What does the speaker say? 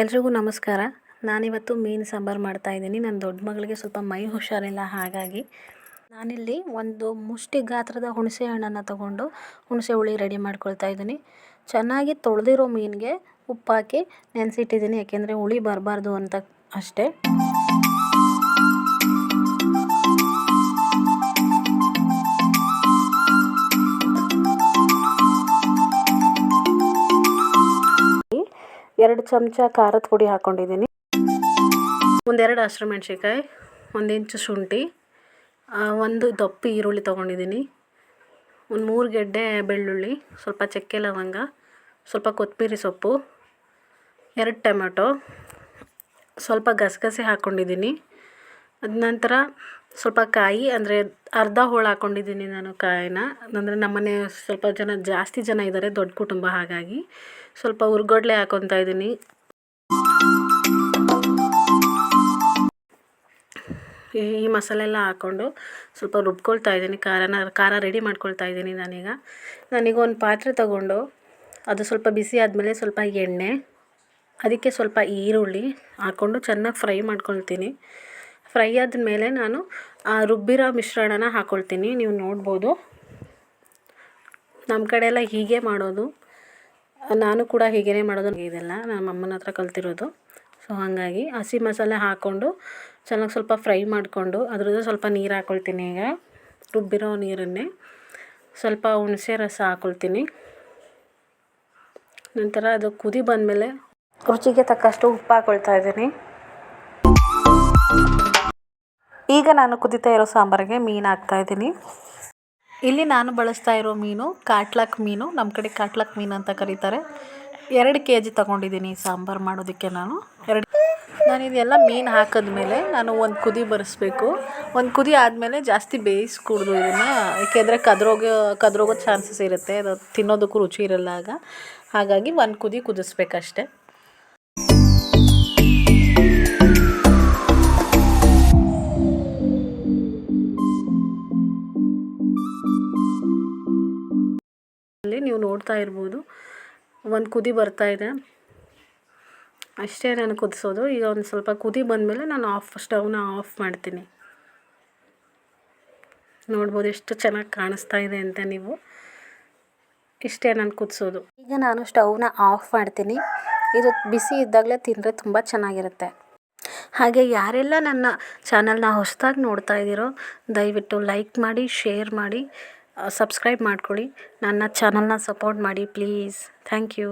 ಎಲ್ರಿಗೂ ನಮಸ್ಕಾರ. ನಾನಿವತ್ತು ಮೀನು ಸಾಂಬಾರು ಮಾಡ್ತಾಯಿದ್ದೀನಿ ನನ್ನ ದೊಡ್ಡ ಮಗಳಿಗೆ ಸ್ವಲ್ಪ ಮೈ ಹುಷಾರಿಲ್ಲ, ಹಾಗಾಗಿ ನಾನಿಲ್ಲಿ ಒಂದು ಮುಷ್ಟಿ ಗಾತ್ರದ ಹುಣಸೆ ಹಣ್ಣನ್ನು ತಗೊಂಡು ಹುಣಸೆ ಹುಳಿ ರೆಡಿ ಮಾಡ್ಕೊಳ್ತಾ ಇದ್ದೀನಿ. ಚೆನ್ನಾಗಿ ತೊಳೆದಿರೋ ಮೀನಿಗೆ ಉಪ್ಪು ಹಾಕಿ ನೆನೆಸಿಟ್ಟಿದ್ದೀನಿ, ಯಾಕೆಂದರೆ ಹುಳಿ ಬರಬಾರ್ದು ಅಂತ ಅಷ್ಟೇ. ಎರಡು ಚಮಚ ಖಾರದ ಪುಡಿ ಹಾಕ್ಕೊಂಡಿದ್ದೀನಿ ಒಂದೆರಡು ಹಸಿಮೆಣ್ಸಿಕಾಯಿ ಒಂದು ಇಂಚು ಶುಂಠಿ ಒಂದು ದಪ್ಪ ಈರುಳ್ಳಿ ತೊಗೊಂಡಿದ್ದೀನಿ. ಒಂದು ಮೂರು ಗೆಡ್ಡೆ ಬೆಳ್ಳುಳ್ಳಿ, ಸ್ವಲ್ಪ ಚಕ್ಕೆ ಲವಂಗ, ಸ್ವಲ್ಪ ಕೊತ್ತಂಬರಿ ಸೊಪ್ಪು, ಎರಡು ಟೊಮೆಟೊ, ಸ್ವಲ್ಪ ಗಸಗಸೆ ಹಾಕ್ಕೊಂಡಿದ್ದೀನಿ ಅದ ನಂತರ ಸ್ವಲ್ಪ ಕಾಯಿ, ಅಂದರೆ ಅರ್ಧ ಹೋಳು ಹಾಕ್ಕೊಂಡಿದ್ದೀನಿ ನಾನು ಕಾಯಿನ. ಅಂದರೆ ನಮ್ಮನೆ ಸ್ವಲ್ಪ ಜನ, ಜಾಸ್ತಿ ಜನ ಇದ್ದಾರೆ ದೊಡ್ಡ ಕುಟುಂಬ ಹಾಗಾಗಿ ಸ್ವಲ್ಪ ಹುರ್ಗಡ್ಲೆ ಹಾಕೊತಾ ಇದ್ದೀನಿ. ಈ ಮಸಾಲೆ ಎಲ್ಲ ಹಾಕ್ಕೊಂಡು ಸ್ವಲ್ಪ ರುಬ್ಕೊಳ್ತಾ ಇದ್ದೀನಿ. ಖಾರನ, ಖಾರ ರೆಡಿ ಮಾಡ್ಕೊಳ್ತಾ ಇದ್ದೀನಿ ನಾನೀಗ. ನಾನೀಗ ಒಂದು ಪಾತ್ರೆ ತಗೊಂಡು ಅದು ಸ್ವಲ್ಪ ಬಿಸಿ ಆದಮೇಲೆ ಸ್ವಲ್ಪ ಎಣ್ಣೆ, ಅದಕ್ಕೆ ಸ್ವಲ್ಪ ಈರುಳ್ಳಿ ಹಾಕ್ಕೊಂಡು ಚೆನ್ನಾಗಿ ಫ್ರೈ ಮಾಡ್ಕೊಳ್ತೀನಿ. ಫ್ರೈ ಆದ ಮೇಲೆ ನಾನು, ಆ ರುಬ್ಬಿರೋ ಮಿಶ್ರಣನ ಹಾಕ್ಕೊಳ್ತೀನಿ ನೀವು ನೋಡ್ಬೋದು. ನಮ್ಮ ಕಡೆ ಎಲ್ಲ ಹೀಗೆ ಮಾಡೋದು. ನಾನು ಕೂಡ ಹೀಗೇ ಮಾಡೋದು. ಇದೆಲ್ಲ ನಮ್ಮ ಅಮ್ಮನ ಹತ್ರ ಕಲ್ತಿರೋದು. ಸೊ, ಹಾಗಾಗಿ ಹಸಿ ಮಸಾಲೆ ಹಾಕ್ಕೊಂಡು ಚೆನ್ನಾಗಿ ಸ್ವಲ್ಪ ಫ್ರೈ ಮಾಡಿಕೊಂಡು ಅದ್ರದ್ದು ಸ್ವಲ್ಪ ನೀರು ಹಾಕ್ಕೊಳ್ತೀನಿ ಈಗ. ರುಬ್ಬಿರೋ ನೀರನ್ನೇ ಸ್ವಲ್ಪ ಹುಣಸೆ ರಸ ಹಾಕ್ಕೊಳ್ತೀನಿ ನಂತರ ಅದು ಕುದಿ ಬಂದಮೇಲೆ ರುಚಿಗೆ ತಕ್ಕಷ್ಟು ಉಪ್ಪು ಹಾಕ್ಕೊಳ್ತಾ ಇದ್ದೀನಿ. ಈಗ ನಾನು ಕುದಿತಾ ಇರೋ ಸಾಂಬಾರಿಗೆ ಮೀನು ಹಾಕ್ತಾ ಇದ್ದೀನಿ. ಇಲ್ಲಿ ನಾನು ಬಳಸ್ತಾ ಇರೋ ಮೀನು ಕಾಟ್ಲಕ್ ಮೀನು ನಮ್ಮ ಕಡೆ ಕಾಟ್ಲಕ್ ಮೀನು ಅಂತ ಕರೀತಾರೆ. ಎರಡು ಕೆ ಜಿ ತೊಗೊಂಡಿದ್ದೀನಿ ಸಾಂಬಾರು ಮಾಡೋದಕ್ಕೆ ನಾನು. ಎರಡು ನಾನು ಇದೆಲ್ಲ ಮೀನು ಹಾಕಿದ್ಮೇಲೆ ನಾನು ಒಂದು ಕುದಿ ಬರೆಸ್ಬೇಕು. ಒಂದು ಕುದಿ ಆದಮೇಲೆ ಜಾಸ್ತಿ ಬೇಯಿಸ್ಕೂಡ್ದು ಇದನ್ನು ಏಕೆಂದರೆ ಕದ್ರೋಗೋ ಕದ್ರೋಗೋ ಚಾನ್ಸಸ್ ಇರುತ್ತೆ. ಅದು ತಿನ್ನೋದಕ್ಕೂ ರುಚಿ ಇರಲ್ಲ ಆಗ. ಹಾಗಾಗಿ ಒಂದು ಕುದಿ ಕುದಿಸ್ಬೇಕಷ್ಟೆ. ನೋಡ್ತಾ ಇರ್ಬೋದು. ಒಂದು ಕುದಿ ಬರ್ತಾ ಇದೆ. ಅಷ್ಟೇ ನಾನು ಕುದಿಸೋದು. ಈಗ ಒಂದು ಸ್ವಲ್ಪ ಕುದಿ ಬಂದಮೇಲೆ ನಾನು ಆಫ್ ಸ್ಟವ್ನ ಆಫ್ ಮಾಡ್ತೀನಿ. ನೋಡ್ಬೋದು ಎಷ್ಟು ಚೆನ್ನಾಗಿ ಕಾಣಿಸ್ತಾ ಇದೆ ಅಂತ ನೀವು. ಇಷ್ಟೇ ನಾನು ಕುದಿಸೋದು. ಈಗ ನಾನು ಸ್ಟವ್ನ ಆಫ್ ಮಾಡ್ತೀನಿ. ಇದು ಬಿಸಿ ಇದ್ದಾಗಲೇ ತಿಂದರೆ ತುಂಬ ಚೆನ್ನಾಗಿರುತ್ತೆ. ಹಾಗೆ ಯಾರೆಲ್ಲ ನನ್ನ ಚಾನಲ್ನ ಹೊಸದಾಗಿ ನೋಡ್ತಾ ಇದ್ದೀರೋ, ದಯವಿಟ್ಟು ಲೈಕ್ ಮಾಡಿ, ಶೇರ್ ಮಾಡಿ. ಸಬ್ಸ್ಕ್ರೈಬ್ ಮಾಡ್ಕೊಳ್ಳಿ. ನನ್ನ ಚಾನಲ್ನ ಸಪೋರ್ಟ್ ಮಾಡಿ ಪ್ಲೀಸ್. Thank you.